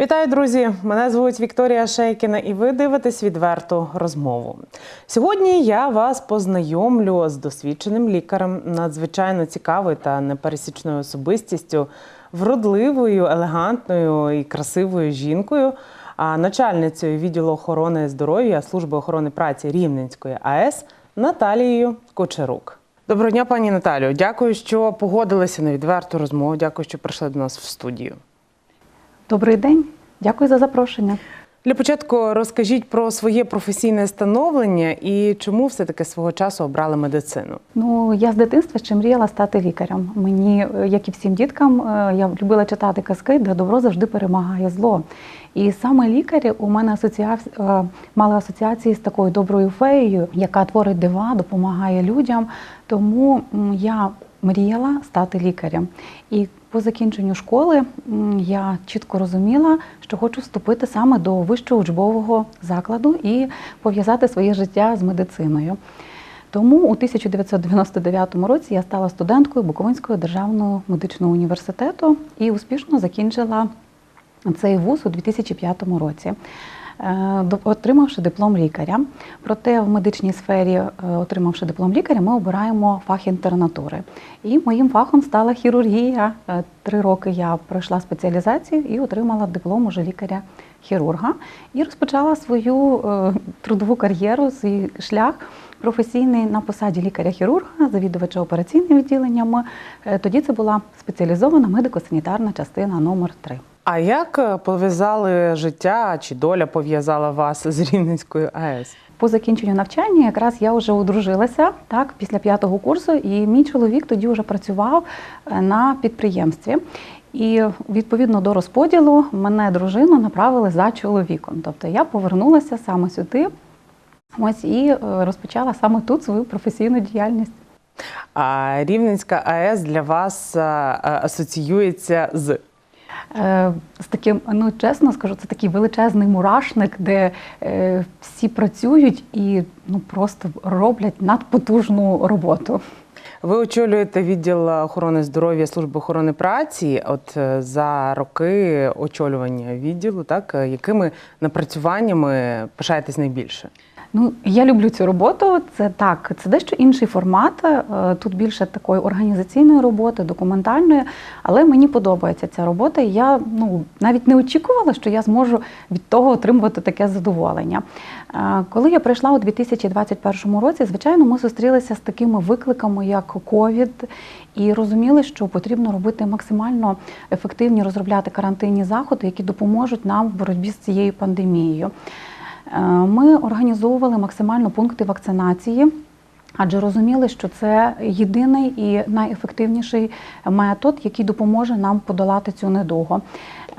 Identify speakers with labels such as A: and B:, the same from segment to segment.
A: Вітаю, друзі! Мене звуть Вікторія Шейкіна, і ви дивитесь відверту розмову. Сьогодні я вас познайомлю з досвідченим лікарем, надзвичайно цікавою та непересічною особистістю, вродливою, елегантною і красивою жінкою, а начальницею відділу охорони здоров'я Служби охорони праці Рівненської АЕС Наталією Кочерук. Доброго дня, пані Наталію. Дякую, що погодилися на відверту розмову. Дякую, що прийшли до нас в студію.
B: Добрий день, дякую за запрошення.
A: Для початку розкажіть про своє професійне становлення і чому все-таки свого часу обрали медицину.
B: Ну я з дитинства ще мріяла стати лікарем. Мені, як і всім діткам, е, я любила читати казки, де добро завжди перемагає зло. І саме лікарі у мене асоціа... е, мали асоціації з такою доброю феєю, яка творить дива, допомагає людям. Тому я мріяла стати лікарем. І по закінченню школи я чітко розуміла, що хочу вступити саме до вищого учбового закладу і пов'язати своє життя з медициною. Тому у 1999 році я стала студенткою Буковинського державного медичного університету і успішно закінчила цей вуз у 2005 році. Е, Отримавши диплом лікаря, проте в медичній сфері, е, отримавши диплом лікаря, ми обираємо фах інтернатури. І моїм фахом стала хірургія. Е, Три роки я пройшла спеціалізацію і отримала диплом уже лікаря-хірурга. І розпочала свою трудову кар'єру, свій шлях професійний на посаді лікаря-хірурга, завідувача операційним відділенням. Тоді це була спеціалізована медико-санітарна частина номер 3
A: А як е, пов'язали життя чи доля пов'язала вас з Рівненською АЕС?
B: По закінченню навчання якраз я вже одружилася так після п'ятого курсу, і мій чоловік тоді вже працював е, на підприємстві. І відповідно до розподілу мене дружину направили за чоловіком. Тобто я повернулася саме сюди, ось і е, розпочала саме тут свою професійну діяльність.
A: А Рівненська АЕС для вас асоціюється з
B: З таким, ну чесно скажу, це такий величезний мурашник, де е, всі працюють і ну просто роблять надпотужну роботу.
A: ви очолюєте відділ охорони здоров'я Служби охорони праці. От е, за роки очолювання відділу, так е, якими напрацюваннями пишаєтесь найбільше?
B: Ну, я люблю цю роботу. Це так, це дещо інший формат. е, Тут більше такої організаційної роботи, документальної, але мені подобається ця робота. Я ну навіть не очікувала, що я зможу від того отримувати таке задоволення. Е, Коли я прийшла у 2021 році, звичайно, ми зустрілися з такими викликами, як ковід, і розуміли, що потрібно робити максимально ефективні розробляти карантинні заходи, які допоможуть нам в боротьбі з цією пандемією. Е, Ми організовували максимально пункти вакцинації. Адже розуміли, що це єдиний і найефективніший метод, який допоможе нам подолати цю недугу.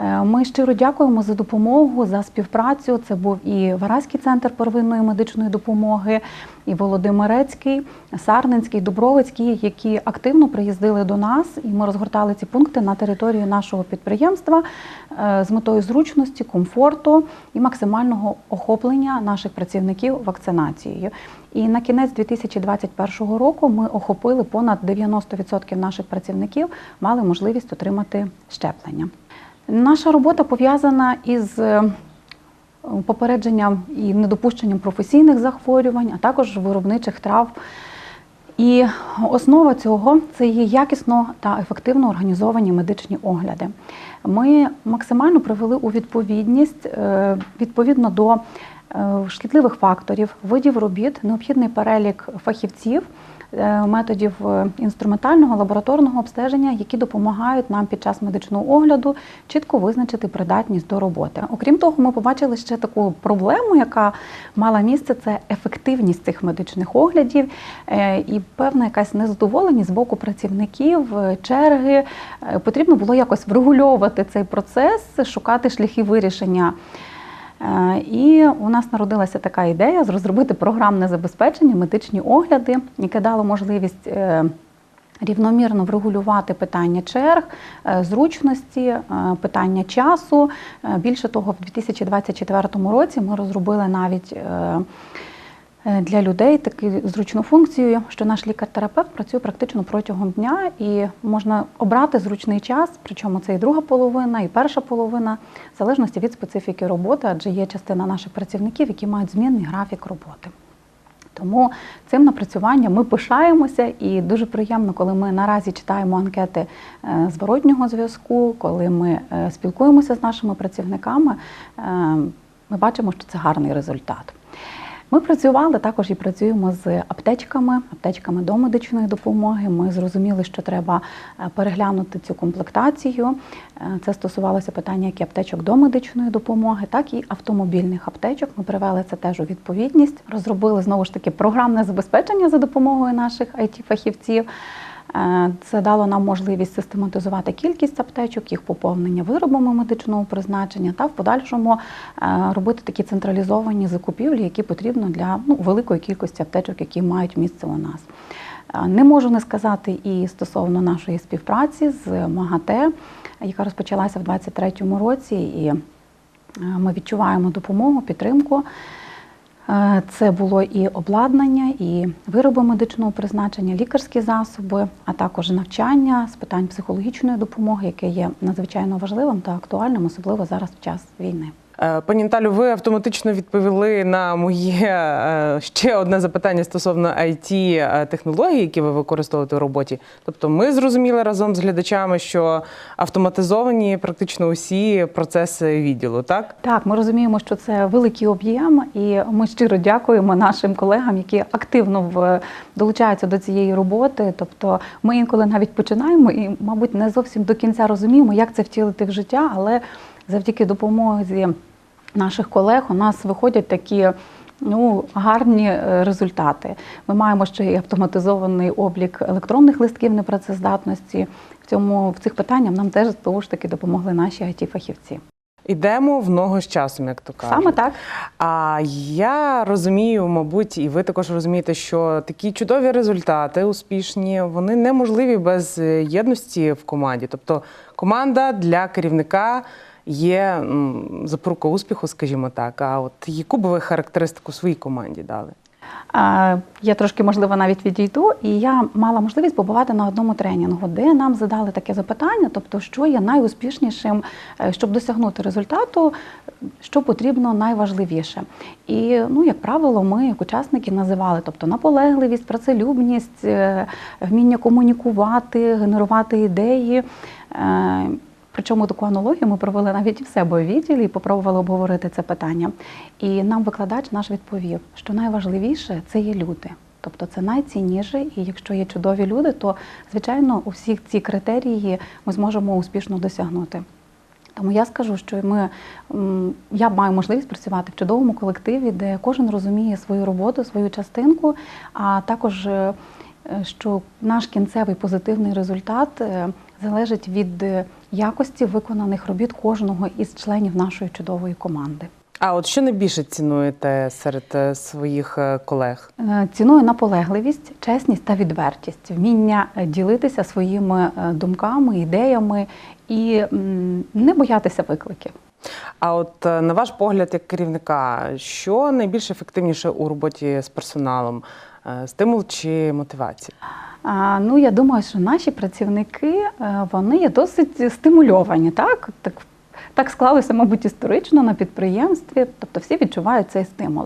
B: Е, Ми щиро дякуємо за допомогу, за співпрацю. Це був і Вараський центр первинної медичної допомоги, і Володимирецький, Сарненський, Дубровицький, які активно приїздили до нас, і ми розгортали ці пункти на території нашого підприємства е, з метою зручності, комфорту і максимального охоплення наших працівників вакцинацією. І на кінець 2021 року ми охопили понад 90% наших працівників, мали можливість отримати щеплення. Наша робота пов'язана із е, попередженням і недопущенням професійних захворювань, а також виробничих трав. І основа цього це є якісно та ефективно організовані медичні огляди. Ми максимально привели у відповідність е, відповідно до е, шкідливих факторів, видів робіт, необхідний перелік фахівців, методів е, інструментального лабораторного обстеження, які допомагають нам під час медичного огляду чітко визначити придатність до роботи. Окрім того, ми побачили ще таку проблему, яка мала місце це ефективність цих медичних оглядів е, і певна якась незадоволеність з боку працівників, е, черги. Е, Потрібно було якось врегульовувати цей процес, шукати шляхи вирішення. Е, І у нас народилася така ідея розробити програмне забезпечення, медичні огляди, яке дало можливість е, рівномірно врегулювати питання черг, е, зручності, питання часу. Більше того, в 2024 році ми розробили навіть для людей таку зручну функцію, що наш лікар-терапевт працює практично протягом дня і можна обрати зручний час, причому це і друга половина, і перша половина, в залежності від специфіки роботи, адже є частина наших працівників, які мають змінний графік роботи. Тому цим напрацюванням ми пишаємося, і дуже приємно, коли ми наразі читаємо анкети е, зворотнього зв'язку, коли ми е, спілкуємося з нашими працівниками, е, ми бачимо, що це гарний результат. Ми працювали також і працюємо з аптечками, аптечками до медичної допомоги. Ми зрозуміли, що треба е, переглянути цю комплектацію. Е, Це стосувалося питання як і аптечок до медичної допомоги, так і автомобільних аптечок. Ми привели це теж у відповідність. Розробили знову ж таки програмне забезпечення за допомогою наших it фахівців Це дало нам можливість систематизувати кількість аптечок, їх поповнення виробами медичного призначення та в подальшому е, робити такі централізовані закупівлі, які потрібно для ну, великої кількості аптечок, які мають місце у нас. Е, Не можу не сказати і стосовно нашої співпраці з МАГАТЕ, яка розпочалася в 2023 році, і е, ми відчуваємо допомогу, підтримку. Е, Це було і обладнання, і вироби медичного призначення, лікарські засоби, а також навчання з питань психологічної допомоги, яке є надзвичайно важливим та актуальним, особливо зараз в час війни.
A: Е, Пані Наталю, ви автоматично відповіли на моє е, ще одне запитання стосовно it технологій, які ви використовуєте в роботі. Тобто, ми зрозуміли разом з глядачами, що автоматизовані практично усі процеси відділу, так?
B: Так, ми розуміємо, що це великий об'єм, і ми щиро дякуємо нашим колегам, які активно долучаються до цієї роботи. Тобто, ми інколи навіть починаємо і, мабуть, не зовсім до кінця розуміємо, як це втілити в життя, але завдяки допомозі наших колег у нас виходять такі. Ну, гарні е, результати. Ми маємо ще й автоматизований облік електронних листків непрацездатності. В цьому в цих питаннях нам теж знову ж таки допомогли наші it фахівці
A: Ідемо в ногу з часом, як то кажуть.
B: Саме так.
A: А я розумію, мабуть, і ви також розумієте, що такі чудові результати, успішні, вони неможливі без е, єдності в команді. Тобто команда для керівника є запорука успіху, скажімо так. А от яку би ви характеристику своїй команді дали?
B: Я трошки, можливо, навіть відійду, і я мала можливість побувати на одному тренінгу, де нам задали таке запитання, тобто, що є найуспішнішим, е, щоб досягнути результату, що потрібно найважливіше. І, ну, як правило, ми, як учасники, називали тобто наполегливість, працелюбність, е, вміння комунікувати, генерувати ідеї. Причому таку аналогію ми провели навіть і в себе у відділі і попробували обговорити це питання. І нам викладач наш відповів, що найважливіше це є люди. Тобто це найцінніше, і якщо є чудові люди, то звичайно усі ці критерії ми зможемо успішно досягнути. Тому я скажу, що ми я маю можливість працювати в чудовому колективі, де кожен розуміє свою роботу, свою частинку, а також е, що наш кінцевий позитивний результат е, залежить від е, якості виконаних робіт кожного із членів нашої чудової команди.
A: А от що найбільше цінуєте серед е, своїх е, колег?
B: Е, Ціную наполегливість, чесність та відвертість, вміння ділитися своїми думками, ідеями і не боятися викликів.
A: А от на ваш погляд, як керівника, що найбільш ефективніше у роботі з персоналом? Стимул чи мотивація?
B: Ну, я думаю, що наші працівники е, вони є досить стимульовані, так? Так, так склалося, мабуть, історично на підприємстві, тобто всі відчувають цей стимул.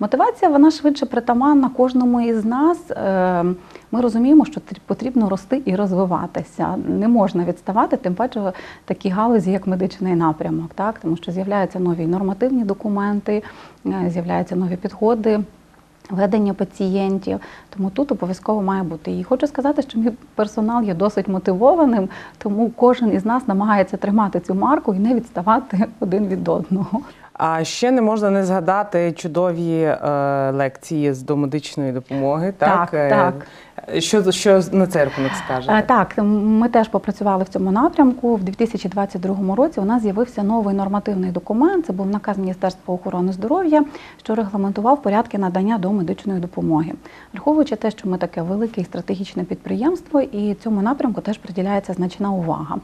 B: Мотивація вона швидше притаманна кожному із нас. Е, Ми розуміємо, що потрібно рости і розвиватися. Не можна відставати, тим паче в такій галузі, як медичний напрямок, так? тому що з'являються нові нормативні документи, е, з'являються нові підходи ведення пацієнтів. Тому тут обов'язково має бути. І хочу сказати, що мій персонал є досить мотивованим, тому кожен із нас намагається тримати цю марку і не відставати один від одного.
A: А ще не можна не згадати чудові е, лекції з домедичної допомоги. Так,
B: Так,
A: Е,
B: так.
A: Що, що на цей рахунок скажете?
B: Е, Так, ми теж попрацювали в цьому напрямку. В 2022 році у нас з'явився новий нормативний документ. Це був наказ Міністерства охорони здоров'я, що регламентував порядки надання до медичної допомоги. Враховуючи те, що ми таке велике і стратегічне підприємство, і цьому напрямку теж приділяється значна увага.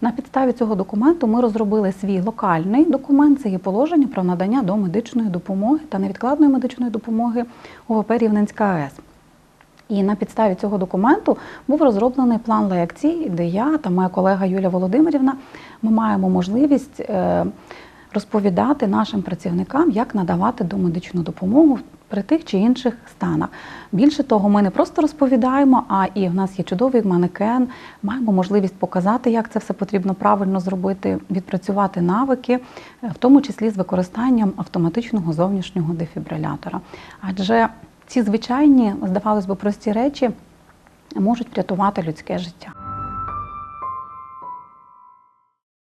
B: На підставі цього документу ми розробили свій локальний документ. Це є положення про надання до медичної допомоги та невідкладної медичної допомоги ОВП Рівненська АЕС. І на підставі цього документу був розроблений план лекцій, де я та моя колега Юлія Володимирівна ми маємо можливість е, розповідати нашим працівникам, як надавати домедичну допомогу при тих чи інших станах. Більше того, ми не просто розповідаємо, а і в нас є чудовий манекен. Маємо можливість показати, як це все потрібно правильно зробити, відпрацювати навики, в тому числі з використанням автоматичного зовнішнього дефібрилятора. Адже ці звичайні, здавалось би, прості речі можуть врятувати людське життя.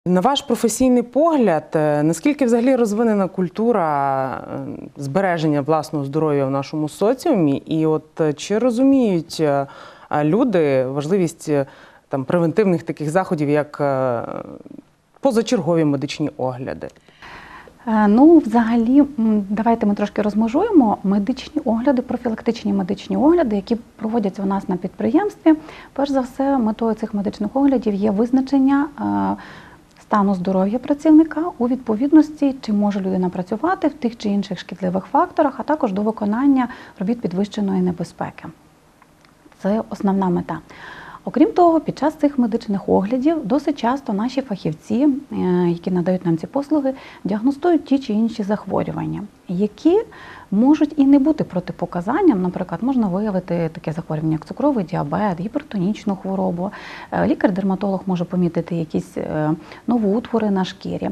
A: На ваш професійний погляд, е, наскільки взагалі розвинена культура е, збереження власного здоров'я в нашому соціумі? І от е, чи розуміють люди важливість там превентивних таких заходів, як позачергові медичні огляди?
B: Е, Ну, взагалі, давайте ми трошки розмежуємо медичні огляди, профілактичні медичні огляди, які проводяться у нас на підприємстві. Перш за все, метою цих медичних оглядів є визначення е, стану здоров'я працівника у відповідності, чи може людина працювати в тих чи інших шкідливих факторах, а також до виконання робіт підвищеної небезпеки. Це основна мета. Окрім того, під час цих медичних оглядів досить часто наші фахівці, е, які надають нам ці послуги, діагностують ті чи інші захворювання, які можуть і не бути протипоказанням. Наприклад, можна виявити таке захворювання, як цукровий діабет, гіпертонічну хворобу. Е, Лікар-дерматолог може помітити якісь е, новоутвори на шкірі.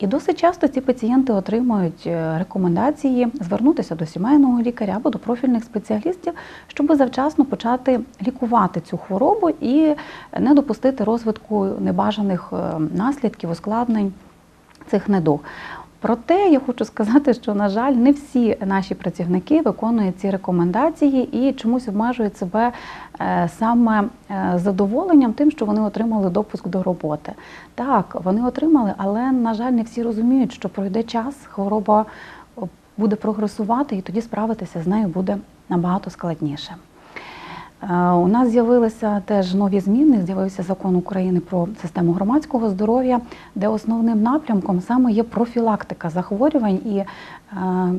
B: І досить часто ці пацієнти отримують е, рекомендації звернутися до сімейного лікаря або до профільних спеціалістів, щоб завчасно почати лікувати цю хворобу і не допустити розвитку небажаних е, наслідків, ускладнень цих недуг. Проте я хочу сказати, що на жаль, не всі наші працівники виконують ці рекомендації і чомусь обмежують себе е, саме е, задоволенням тим, що вони отримали допуск до роботи. Так, вони отримали, але на жаль, не всі розуміють, що пройде час, хвороба буде прогресувати, і тоді справитися з нею буде набагато складніше. Е, У нас з'явилися теж нові зміни. З'явився закон України про систему громадського здоров'я, де основним напрямком саме є профілактика захворювань, і е,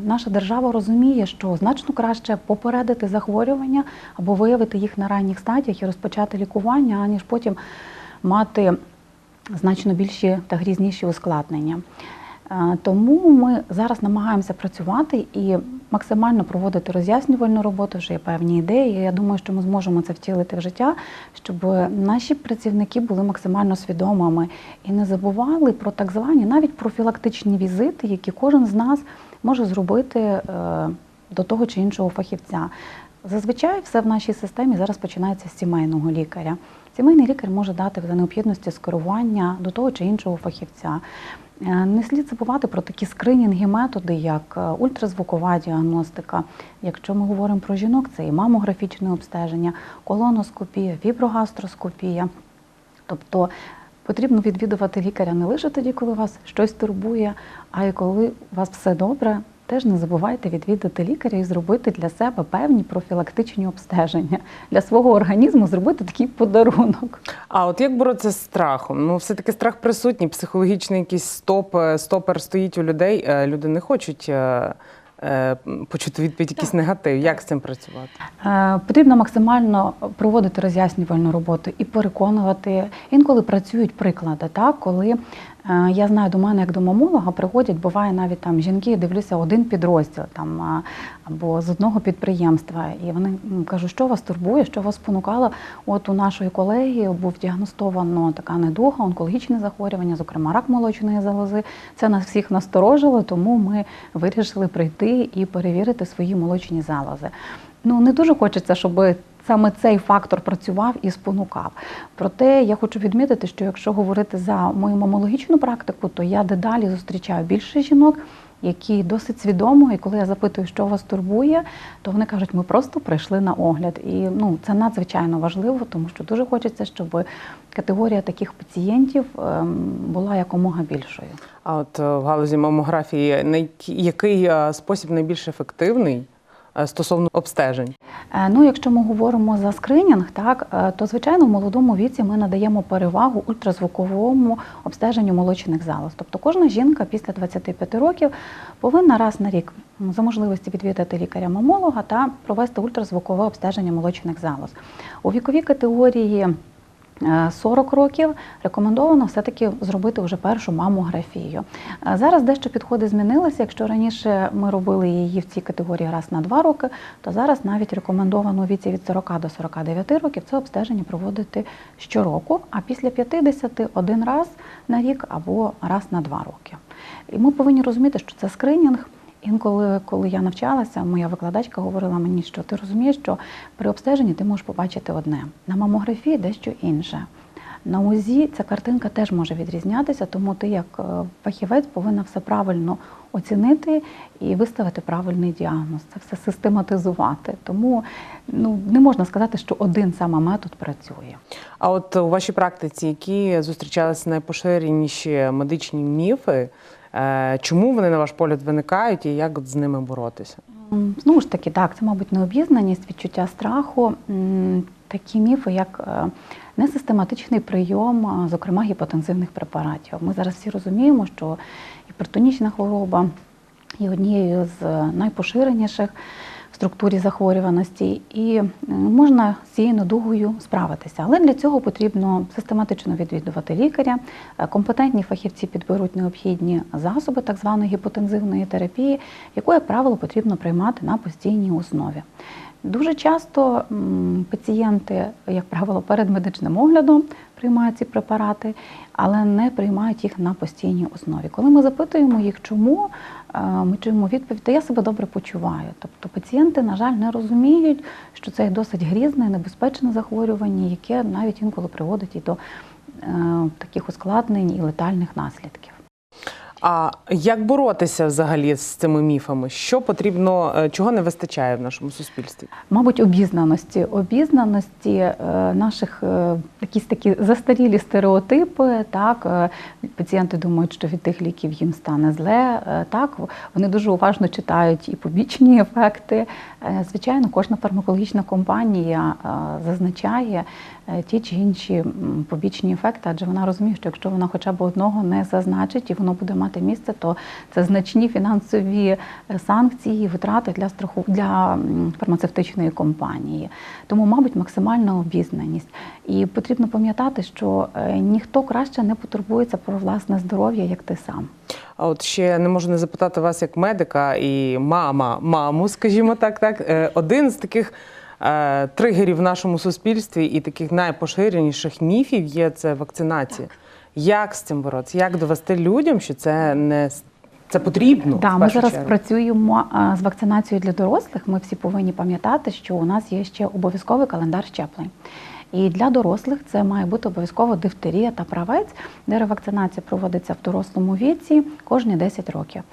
B: наша держава розуміє, що значно краще попередити захворювання або виявити їх на ранніх стадіях і розпочати лікування, аніж потім мати значно більші та грізніші ускладнення. Е, Тому ми зараз намагаємося працювати і максимально проводити роз'яснювальну роботу. Вже є певні ідеї. Я думаю, що ми зможемо це втілити в життя, щоб наші працівники були максимально свідомими і не забували про так звані навіть профілактичні візити, які кожен з нас може зробити е, до того чи іншого фахівця. Зазвичай все в нашій системі зараз починається з сімейного лікаря. Сімейний лікар може дати за необхідності скерування до того чи іншого фахівця. Е, Не слід забувати про такі скринінги методи, як е, ультразвукова діагностика. Якщо ми говоримо про жінок, це і мамографічне обстеження, колоноскопія, фіброгастроскопія. Тобто потрібно відвідувати лікаря не лише тоді, коли вас щось турбує, а й коли у вас все добре. Теж не забувайте відвідати лікаря і зробити для себе певні профілактичні обстеження для свого організму, зробити такий подарунок.
A: А от як боротися з страхом? Ну, все-таки страх присутній, психологічний якийсь стоп, е, стопер стоїть у людей. Е, Люди не хочуть е, почути відповідь якийсь негатив. Як з цим працювати?
B: Е, Потрібно максимально проводити роз'яснювальну роботу і переконувати. Інколи працюють приклади, так коли е, я знаю до мене як до мамолога приходять, буває навіть там жінки, дивлюся один підрозділ там або з одного підприємства, і вони кажуть, що вас турбує, що вас спонукало. От у нашої колеги був діагностовано така недуга, онкологічне захворювання, зокрема рак молочної залози. Це нас всіх насторожило, тому ми вирішили прийти і перевірити свої молочні залози. Ну не дуже хочеться, щоб саме цей фактор працював і спонукав. Проте я хочу відмітити, що якщо говорити за мою мамологічну практику, то я дедалі зустрічаю більше жінок, які досить свідомо, і коли я запитую, що вас турбує, то вони кажуть, ми просто прийшли на огляд. І ну, це надзвичайно важливо, тому що дуже хочеться, щоб категорія таких пацієнтів ем, була якомога більшою.
A: А от е, в галузі мамографії який е, спосіб найбільш ефективний стосовно обстежень?
B: Е, Ну, якщо ми говоримо за скринінг, так е, то звичайно в молодому віці ми надаємо перевагу ультразвуковому обстеженню молочних залоз. Тобто кожна жінка після 25 років повинна раз на рік за можливості відвідати лікаря-мамолога та провести ультразвукове обстеження молочних залоз. У віковій категорії е, 40 років рекомендовано все-таки зробити вже першу мамографію. Е, Зараз дещо підходи змінилися. Якщо раніше ми робили її в цій категорії раз на два роки, то зараз навіть рекомендовано віці від 40 до 49 років це обстеження проводити щороку, а після 50 один раз на рік або раз на два роки. І ми повинні розуміти, що це скринінг. Інколи, коли я навчалася, моя викладачка говорила мені, що ти розумієш, що при обстеженні ти можеш побачити одне, на мамографії дещо інше. На УЗІ ця картинка теж може відрізнятися, тому ти, як е, фахівець, повинна все правильно оцінити і виставити правильний діагноз, це все систематизувати. Тому ну, не можна сказати, що один саме метод працює.
A: А от у вашій практиці, які зустрічалися найпоширеніші медичні міфи, чому вони, на ваш погляд, виникають і як з ними боротися?
B: Знову ж таки, так, це, мабуть, необізнаність, відчуття страху, такі міфи, як е, несистематичний прийом, зокрема гіпотензивних препаратів. Ми зараз всі розуміємо, що гіпертонічна хвороба є однією з е, найпоширеніших структурі захворюваності, і е, можна з цією недугою справитися. Але для цього потрібно систематично відвідувати лікаря. Е, Компетентні фахівці підберуть необхідні засоби так званої гіпотензивної терапії, яку, як правило, потрібно приймати на постійній основі. Дуже часто пацієнти, як правило, перед медичним оглядом приймають ці препарати, але не приймають їх на постійній основі. Коли ми запитуємо їх, чому, е, ми чуємо відповідь, та я себе добре почуваю. Тобто пацієнти, на жаль, не розуміють, що це досить грізне, небезпечне захворювання, яке навіть інколи приводить і до е, таких ускладнень і летальних наслідків.
A: А як боротися взагалі з цими міфами? Що потрібно, е, чого не вистачає в нашому суспільстві?
B: Мабуть, обізнаності, обізнаності е, наших е, якісь такі застарілі стереотипи. Так, пацієнти думають, що від тих ліків їм стане зле. Так, вони дуже уважно читають і побічні ефекти. Е, Звичайно, кожна фармакологічна компанія е, зазначає е, ті чи інші побічні ефекти, адже вона розуміє, що якщо вона хоча б одного не зазначить і воно буде мати місце, то це значні фінансові санкції, витрати для страху для фармацевтичної компанії. Тому, мабуть, максимальна обізнаність. І потрібно пам'ятати, що ніхто краще не потурбується про власне здоров'я, як ти сам.
A: А от ще не можу не запитати вас як медика і мама, маму, скажімо так, так. Е, Один з таких е, тригерів в нашому суспільстві і таких найпоширеніших міфів є це вакцинація. Як з цим боротися? Як довести людям, що це не це потрібно?
B: Да, ми зараз
A: чергу?
B: працюємо з вакцинацією для дорослих. Ми всі повинні пам'ятати, що у нас є ще обов'язковий календар щеплень. І для дорослих це має бути обов'язково дифтерія та правець, де ревакцинація проводиться в дорослому віці кожні 10 років.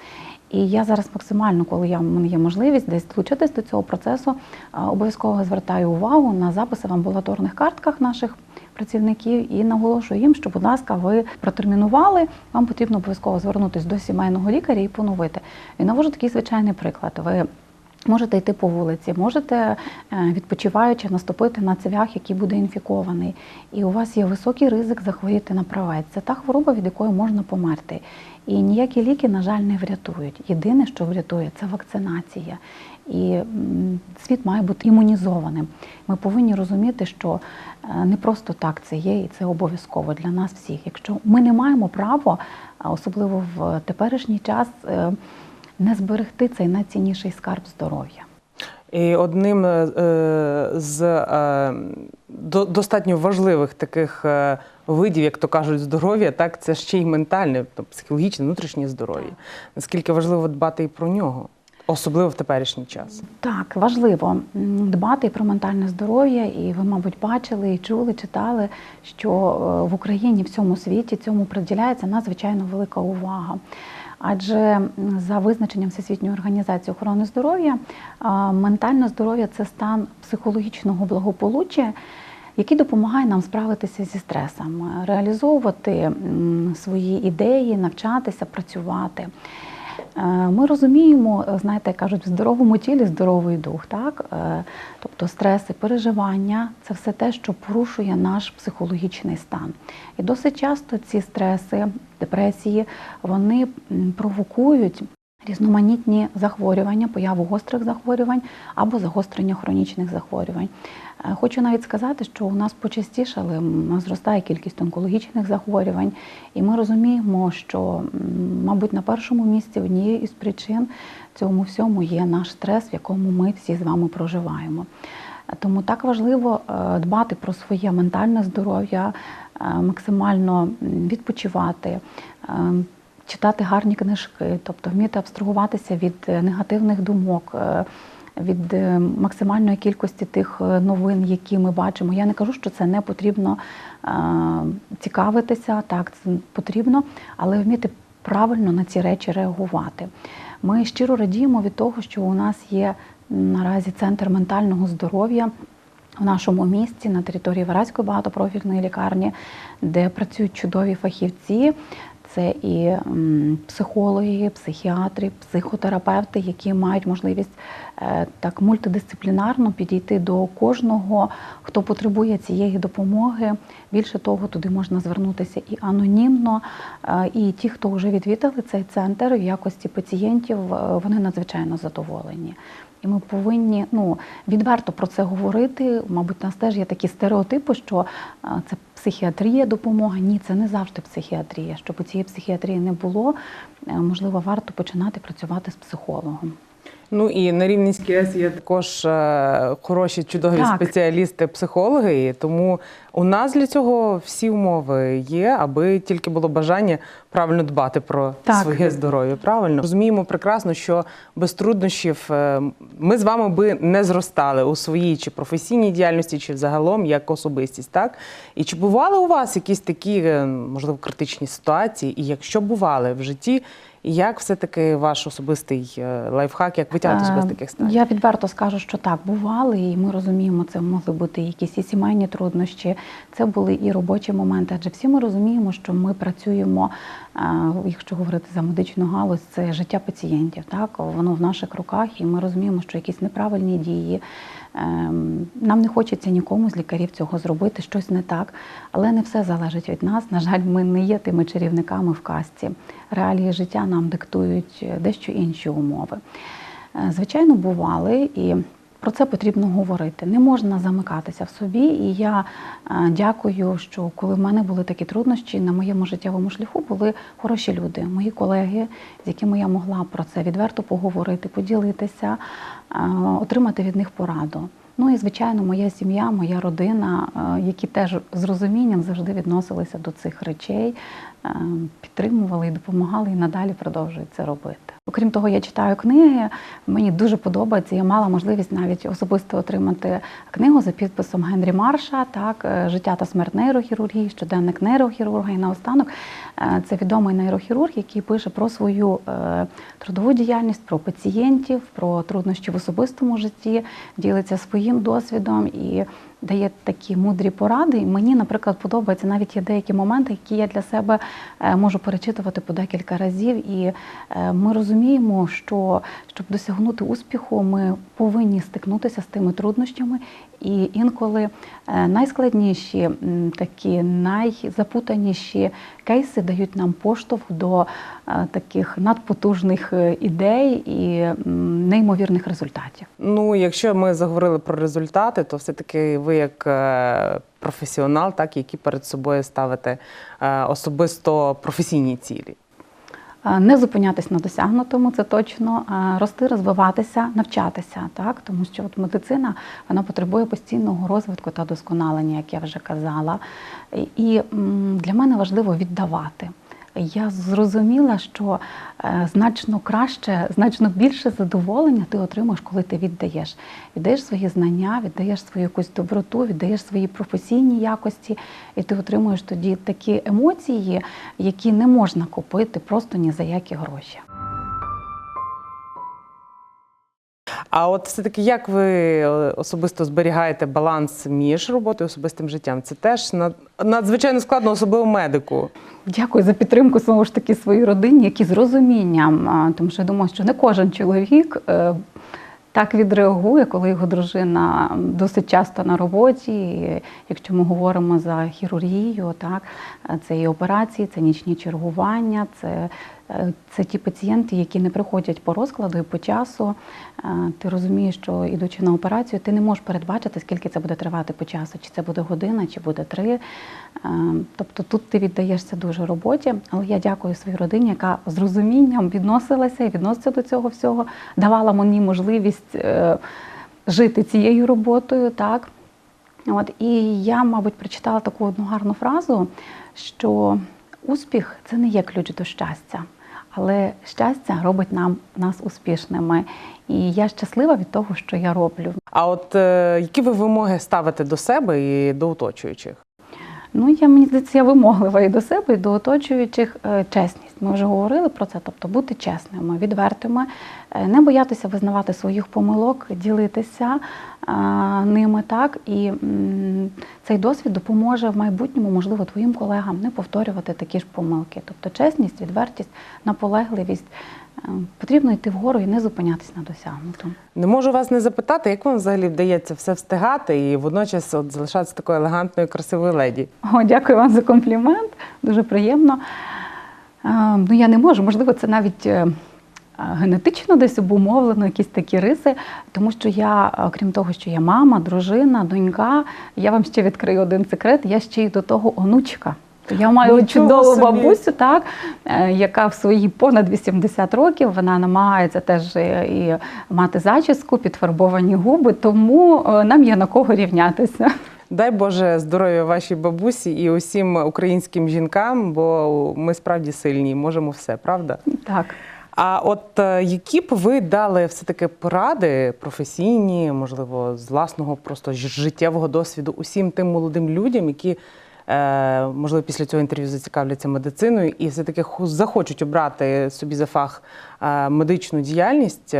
B: І я зараз максимально, коли я в є можливість десь долучитись до цього процесу, обов'язково звертаю увагу на записи в амбулаторних картках наших працівників і наголошую їм, що, будь ласка, ви протермінували, вам потрібно обов'язково звернутися до сімейного лікаря і поновити. І навожу такий звичайний приклад. Ви Можете йти по вулиці, можете е, відпочиваючи наступити на цвях, який буде інфікований, і у вас є високий ризик захворіти на правець. Це та хвороба, від якої можна померти. І ніякі ліки, на жаль, не врятують. Єдине, що врятує, це вакцинація. І світ має бути імунізованим. Ми повинні розуміти, що е, не просто так це є, і це обов'язково для нас всіх. Якщо ми не маємо права, особливо в теперішній час, е, не зберегти цей найцінніший скарб здоров'я.
A: І одним е, з е, достатньо важливих таких е, видів, як то кажуть, здоров'я, так це ще й ментальне, психологічне, внутрішнє здоров'я. Наскільки важливо дбати і про нього, особливо в теперішній час.
B: Так, важливо дбати і про ментальне здоров'я, і ви, мабуть, бачили і чули, читали, що в Україні в цьому світі цьому приділяється надзвичайно велика увага. Адже за визначенням Всесвітньої організації охорони здоров'я, ментальне здоров'я це стан психологічного благополуччя, який допомагає нам справитися зі стресом, реалізовувати свої ідеї, навчатися, працювати. Е, Ми розуміємо, е, знаєте, кажуть, в здоровому тілі здоровий дух, так? Е, Тобто стреси, переживання це все те, що порушує наш психологічний стан. І досить часто ці стреси, депресії, вони провокують різноманітні захворювання, появу гострих захворювань або загострення хронічних захворювань. Е, Хочу навіть сказати, що у нас почастішали, м, зростає кількість онкологічних захворювань, і ми розуміємо, що, мабуть, на першому місці однією із причин цьому всьому є наш стрес, в якому ми всі з вами проживаємо. Е, Тому так важливо е, дбати про своє ментальне здоров'я, максимально відпочивати. Читати гарні книжки, тобто вміти абстрагуватися від негативних думок, від е, максимальної кількості тих е, новин, які ми бачимо. Я не кажу, що це не потрібно е, цікавитися, так це потрібно, але вміти правильно на ці речі реагувати. Ми щиро радіємо від того, що у нас є наразі центр ментального здоров'я. В нашому місті на території Вараської багатопрофільної лікарні, де працюють чудові фахівці. Це і психологи, психіатри, психотерапевти, які мають можливість е, так мультидисциплінарно підійти до кожного, хто потребує цієї допомоги. Більше того, туди можна звернутися і анонімно. е, І ті, хто вже відвідали цей центр в якості пацієнтів, е, вони надзвичайно задоволені. І ми повинні ну відверто про це говорити. Мабуть, у нас теж є такі стереотипи, що е, це психіатрія допомога. Ні, це не завжди психіатрія. Щоб у цієї психіатрії не було, е, можливо, варто починати працювати з психологом.
A: Ну і на Рівненській АЕС є також е, хороші, чудові
B: Так.
A: спеціалісти, психологи. І тому у нас для цього всі умови є, аби тільки було бажання правильно дбати про
B: Так.
A: своє здоров'я. Правильно розуміємо прекрасно, що без труднощів е, ми з вами би не зростали у своїй чи професійній діяльності, чи взагалом як особистість. Так і чи бували у вас якісь такі е, можливо критичні ситуації? І якщо бували в житті, як все-таки ваш особистий е, лайфхак, як витягнути себе з
B: Е,
A: таких станів?
B: Я відверто скажу, що так бували, і ми розуміємо, це могли бути якісь і сімейні труднощі, це були і робочі моменти. Адже всі ми розуміємо, що ми працюємо, е, якщо говорити за медичну галузь, це життя пацієнтів. Так воно в наших руках, і ми розуміємо, що якісь неправильні дії. ем, Нам не хочеться нікому з лікарів цього зробити, щось не так, але не все залежить від нас. На жаль, ми не є тими чарівниками в казці. Реалії життя нам диктують е, дещо інші умови. Е, Звичайно, бували і. Про це потрібно говорити. Не можна замикатися в собі. І я е, дякую, що коли в мене були такі труднощі на моєму життєвому шляху, були хороші люди, мої колеги, з якими я могла про це відверто поговорити, поділитися, отримати від них пораду. Ну і звичайно, моя сім'я, моя родина, які теж з розумінням завжди відносилися до цих речей, підтримували і допомагали, і надалі продовжують це робити. Окрім того, я читаю книги. Мені дуже подобається. Я мала можливість навіть особисто отримати книгу за підписом Генрі Марша, так е, життя та смерть нейрохірургії, щоденник нейрохірурга. І наостанок е, це відомий нейрохірург, який пише про свою е, трудову діяльність, про пацієнтів, про труднощі в особистому житті, ділиться своїм досвідом і дає такі мудрі поради. Мені, наприклад, подобається навіть є деякі моменти, які я для себе е, можу перечитувати по декілька разів. І е, ми розуміємо, що щоб досягнути успіху, ми повинні стикнутися з тими труднощами. І інколи е, найскладніші, такі найзапутаніші кейси дають нам поштовх до е, таких надпотужних е, ідей і неймовірних результатів.
A: Ну, якщо ми заговорили про результати, то все-таки ви як професіонал, так, які перед собою ставите особисто професійні цілі.
B: Е, Не зупинятись на досягнутому, це точно рости, розвиватися, навчатися, так тому що от медицина вона потребує постійного розвитку та досконалення, як я вже казала. І для мене важливо віддавати. Я зрозуміла, що е, значно краще, значно більше задоволення ти отримаєш, коли ти віддаєш. Віддаєш свої знання, віддаєш свою якусь доброту, віддаєш свої професійні якості, і ти отримуєш тоді такі емоції, які не можна купити просто ні за які гроші.
A: А от все-таки як ви е, особисто зберігаєте баланс між роботою і особистим життям? Це теж над- надзвичайно складно, особливо медику.
B: Дякую за підтримку знову ж таки своїй родині, які з розумінням, тому що я думаю, що не кожен чоловік е, так відреагує, коли його дружина досить часто на роботі. Якщо ми говоримо за хірургію, так е, це і операції, це нічні чергування, це, е, це ті пацієнти, які не приходять по розкладу і по часу. Е, Ти розумієш, що ідучи на операцію, ти не можеш передбачити, скільки це буде тривати по часу, чи це буде година, чи буде три. Е, Тобто тут ти віддаєшся дуже роботі, але я дякую своїй родині, яка з розумінням відносилася і відноситься до цього всього, давала мені можливість е, жити цією роботою. Так? От, і я, мабуть, прочитала таку одну гарну фразу, що успіх це не є ключ до щастя, але щастя робить нам нас успішними. І я щаслива від того, що я роблю.
A: А от е, які ви вимоги ставите до себе і до оточуючих?
B: Ну, я мені здається, я вимоглива і до себе, і до оточуючих Е, чесність. Ми вже говорили про це, тобто бути чесними, відвертими, е, не боятися визнавати своїх помилок, ділитися е, ними так. І цей досвід допоможе в майбутньому, можливо, твоїм колегам не повторювати такі ж помилки. Тобто чесність, відвертість, наполегливість. Е, Потрібно йти вгору і не зупинятись на досягнутому.
A: Не можу вас не запитати, як вам взагалі вдається все встигати і водночас от залишатися такою елегантною, красивою леді?
B: О, дякую вам за комплімент. Дуже приємно. Е, Ну, я не можу, можливо, це навіть е, генетично десь обумовлено, якісь такі риси, тому що я, окрім того, що я мама, дружина, донька, я вам ще відкрию один секрет, я ще й до того онучка. Я маю
A: Нічого
B: чудову
A: собі.
B: бабусю, так, е, яка в свої понад 80 років вона намагається теж е, і мати зачіску, підфарбовані губи, тому е, нам є на кого рівнятися.
A: Дай Боже здоров'я вашій бабусі і усім українським жінкам, бо ми справді сильні, можемо все, правда?
B: Так.
A: А от е, які б ви дали все-таки поради професійні, можливо, з власного просто життєвого досвіду усім тим молодим людям, які, е, можливо, після цього інтерв'ю зацікавляться медициною і все-таки захочуть обрати собі за фах е, медичну діяльність?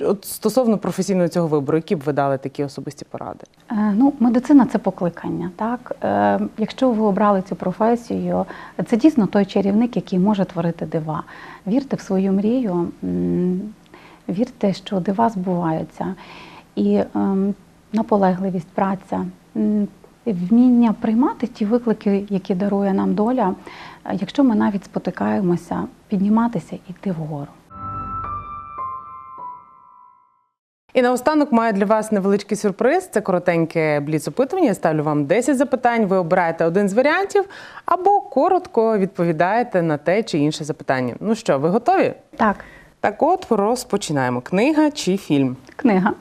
A: Е, От стосовно професійного цього вибору, які б ви дали такі особисті поради?
B: Е, Ну, медицина це покликання. Так, е, якщо ви обрали цю професію, це дійсно той чарівник, який може творити дива. Вірте в свою мрію, вірте, що дива збуваються. І ем, наполегливість, праця, вміння приймати ті виклики, які дарує нам доля. Якщо ми навіть спотикаємося, підніматися і йти вгору.
A: І наостанок маю для вас невеличкий сюрприз. Це коротеньке бліц-опитування. Я ставлю вам 10 запитань. Ви обираєте один з варіантів або коротко відповідаєте на те чи інше запитання. Ну що, ви готові?
B: Так,
A: Так, от розпочинаємо: книга чи фільм,
B: книга,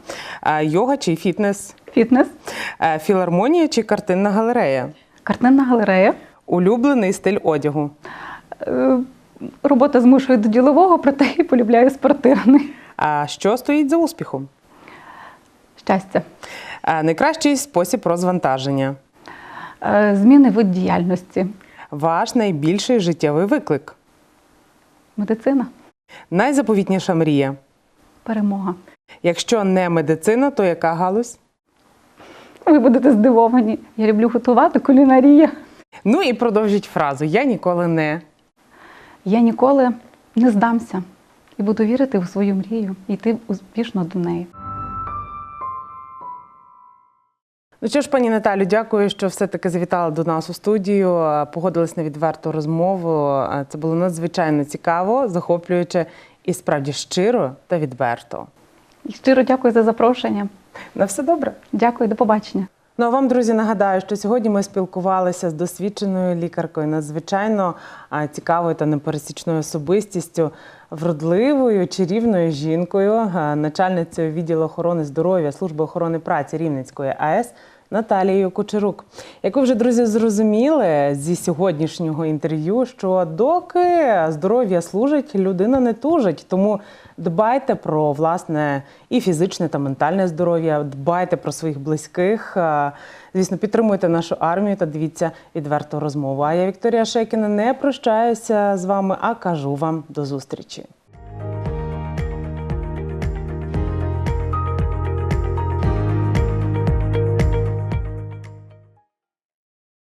A: йога чи фітнес,
B: фітнес,
A: філармонія чи картинна галерея,
B: картинна галерея.
A: улюблений стиль одягу,
B: Е, Робота змушує до ділового, проте і полюбляю спортивний.
A: А що стоїть за успіхом?
B: Щастя.
A: Е, Найкращий спосіб розвантаження,
B: Е, Зміни вид діяльності.
A: ваш найбільший життєвий виклик,
B: Медицина.
A: найзаповітніша мрія.
B: Перемога.
A: Якщо не медицина, то яка галузь?
B: Ви будете здивовані. Я люблю готувати кулінарія.
A: Ну і продовжіть фразу Я ніколи не.
B: Я ніколи не здамся і буду вірити в свою мрію йти успішно до неї.
A: Ну що ж, пані Наталю, дякую, що все-таки завітали до нас у студію. Погодились на відверту розмову. Це було надзвичайно цікаво, захоплююче і справді щиро та відверто.
B: І щиро дякую за запрошення.
A: На все добре.
B: Дякую, до побачення.
A: Ну а вам, друзі, нагадаю, що сьогодні ми спілкувалися з досвідченою лікаркою, надзвичайно цікавою та непересічною особистістю, вродливою, чарівною жінкою, начальницею відділу охорони здоров'я Служби охорони праці Рівненської АЕС Наталією Кучерук. Як ви вже друзі зрозуміли зі сьогоднішнього інтерв'ю, що доки здоров'я служить, людина не тужить. Тому дбайте про власне і фізичне та ментальне здоров'я, дбайте про своїх близьких. Звісно, підтримуйте нашу армію та дивіться відверту розмову. А я Вікторія Шекіна не прощаюся з вами, а кажу вам до зустрічі.